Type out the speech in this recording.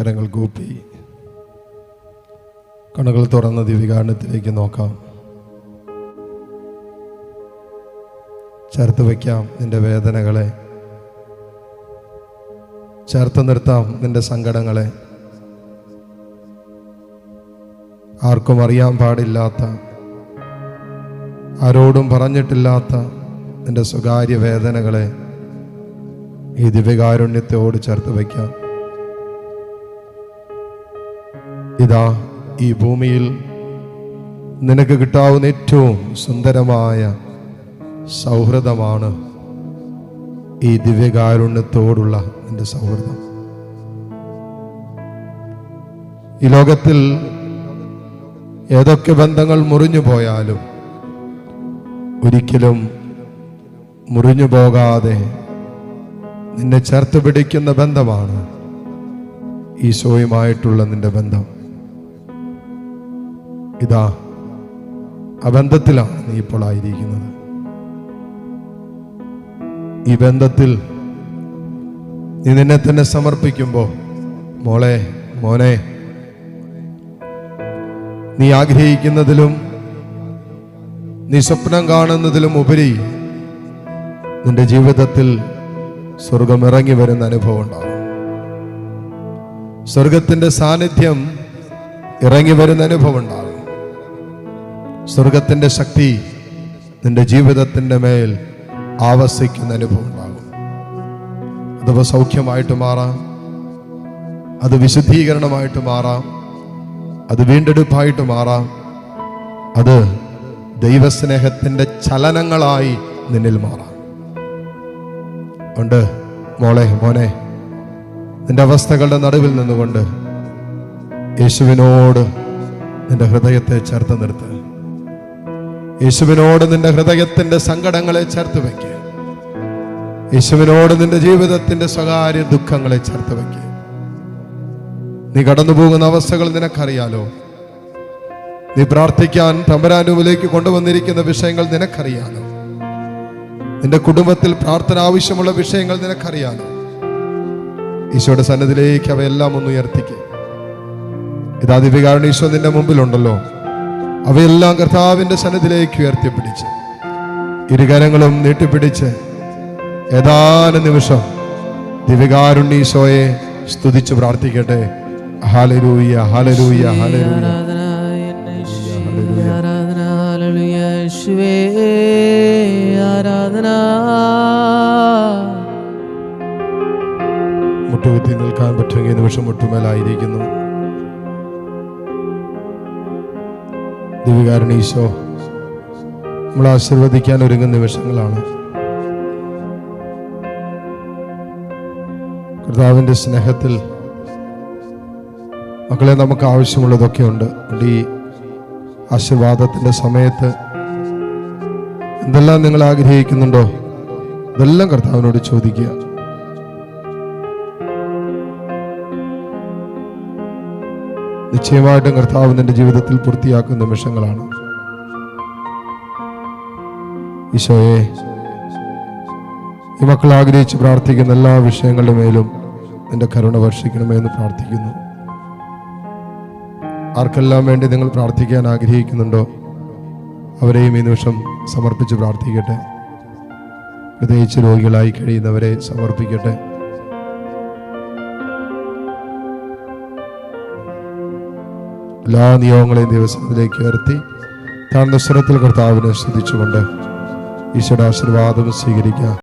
കരങ്ങൾ കൂപ്പി. കണ്ണുകൾ തുറന്ന ദിവ്യകാരണത്തിലേക്ക് നോക്കാം. ചേർത്ത് വയ്ക്കാം നിന്റെ വേദനകളെ. ചേർത്ത് നിർത്താം നിന്റെ സങ്കടങ്ങളെ. ആർക്കും അറിയാൻ പാടില്ലാത്ത ആരോടും പറഞ്ഞിട്ടില്ലാത്ത നിന്റെ സ്വകാര്യ വേദനകളെ ഈ ദിവ്യകാരുണ്യത്തോട് ചേർത്ത് വയ്ക്കാം. ഇതാ ഈ ഭൂമിയിൽ നിനക്ക് കിട്ടാവുന്ന ഏറ്റവും സുന്ദരമായ സൗഹൃദമാണ് ഈ ദിവ്യകാരുണ്യത്തോടുള്ള നിന്റെ സൗഹൃദം. ഈ ലോകത്തിൽ ഏതൊക്കെ ബന്ധങ്ങൾ മുറിഞ്ഞു പോയാലും ഒരിക്കലും മുറിഞ്ഞു പോകാതെ നിന്നെ ചേർത്ത് പിടിക്കുന്ന ബന്ധമാണ് ഈശോയുമായിട്ടുള്ള നിന്റെ ബന്ധം. ഇതാ ആ ബന്ധത്തിലാണ് നീ ഇപ്പോൾ ആയിരിക്കുന്നത്. ഈ ബന്ധത്തിൽ നീ നിന്നെ തന്നെ സമർപ്പിക്കുമ്പോൾ മോളെ മോനെ നീ ആഗ്രഹിക്കുന്നതിലും നീ സ്വപ്നം കാണുന്നതിലും ഉപരി നിന്റെ ജീവിതത്തിൽ സ്വർഗം ഇറങ്ങി വരുന്ന അനുഭവം ഉണ്ടാകും സ്വർഗത്തിന്റെ സാന്നിധ്യം ഇറങ്ങി വരുന്ന അനുഭവം ഉണ്ടാകും സ്വർഗത്തിന്റെ ശക്തി നിന്റെ ജീവിതത്തിന്റെ മേൽ ആവസിക്കുന്ന അനുഭവം ഉണ്ടാകും. അഥവാ സൗഖ്യമായിട്ട് മാറാം. അത് വിശുദ്ധീകരണമായിട്ട് മാറാം. അത് വീണ്ടെടുപ്പായിട്ട് മാറാം. അത് ദൈവസ്നേഹത്തിന്റെ ചലനങ്ങളായി നിന്നിൽ മാറാം. ഉണ്ട് മോളെ മോനെ നിന്റെ അവസ്ഥകളുടെ നടുവിൽ നിന്നുകൊണ്ട് യേശുവിനോട് നിന്റെ ഹൃദയത്തെ ചേർത്ത് നിർത്ത്. യേശുവിനോട് നിന്റെ ഹൃദയത്തിന്റെ സങ്കടങ്ങളെ ചേർത്ത് വയ്ക്കുക യേശുവിനോട് നിന്റെ ജീവിതത്തിന്റെ സ്വകാര്യ ദുഃഖങ്ങളെ ചേർത്ത് വയ്ക്കുക നീ കടന്നു പോകുന്ന അവസ്ഥകൾ നിനക്കറിയാലോ? നീ പ്രാർത്ഥിക്കാൻ തമ്പരാനുവിലേക്ക് കൊണ്ടുവന്നിരിക്കുന്ന വിഷയങ്ങൾ നിനക്കറിയാലോ? നിന്റെ കുടുംബത്തിൽ പ്രാർത്ഥന ആവശ്യമുള്ള വിഷയങ്ങൾ നിനക്കറിയാലോ? ഈശോയുടെ സന്നദ്ധിലേക്ക് അവയെല്ലാം ഒന്ന് ഉയർത്തിക്ക്. ഇതാ ഈശോ നിന്റെ മുമ്പിലുണ്ടല്ലോ. അവയെല്ലാം കർത്താവിന്റെ സന്നദ്ധിയിലേക്ക് ഉയർത്തിപ്പിടിച്ച് ഇരുകരങ്ങളും നീട്ടിപ്പിടിച്ച് ഏതാനും നിമിഷം ദിവ്യകാരുണ്യ സ്തുതിച്ച് പ്രാർത്ഥിക്കട്ടെ. ഹാലരൂയ ഹാലരൂയ ഹാലരൂയ മുട്ടുകുത്തി നിൽക്കാൻ പറ്റുമെങ്കിൽ നിമിഷം മുട്ടുമേലായിരിക്കുന്നു. ദിവ്യകാരുണ്യ ഈശോ നമ്മൾ ആശീർവദിക്കാൻ ഒരുങ്ങുന്ന നിമിഷങ്ങളാണ്. കർത്താവിന്റെ സ്നേഹത്തിൽ മക്കളെ നമുക്ക് ആവശ്യമുള്ളതൊക്കെ ഉണ്ട്. ഈ ആശീർവാദത്തിന്റെ സമയത്ത് എന്തെല്ലാം നിങ്ങൾ ആഗ്രഹിക്കുന്നുണ്ടോ? ഇതെല്ലാം കർത്താവിനോട് ചോദിക്കുക. നിശ്ചയമായിട്ടും കർത്താവ് നിന്റെ ജീവിതത്തിൽ പൂർത്തിയാക്കുന്ന നിമിഷങ്ങളാണ്. ഈശോയെ ഈ മക്കൾ ആഗ്രഹിച്ച് പ്രാർത്ഥിക്കുന്ന എല്ലാ വിഷയങ്ങളുടെ മേലും നിന്റെ കരുണ വർഷിക്കണമേ എന്ന് പ്രാർത്ഥിക്കുന്നു. ആർക്കെല്ലാം വേണ്ടി നിങ്ങൾ പ്രാർത്ഥിക്കാൻ ആഗ്രഹിക്കുന്നുണ്ടോ? അവരെയും ഈ നിമിഷം സമർപ്പിച്ച് പ്രാർത്ഥിക്കട്ടെ. പ്രത്യേകിച്ച് രോഗികളായി കഴിയുന്നവരെ സമർപ്പിക്കട്ടെ. എല്ലാ നിയോഗങ്ങളെയും ദിവസത്തിലേക്ക് ഉയർത്തി താഴ്ന്ന സ്വരത്തിൽ കർത്താവിനെ ശ്രദ്ധിച്ചുകൊണ്ട് ഈശോയുടെ ആശീർവാദം സ്വീകരിക്കാം.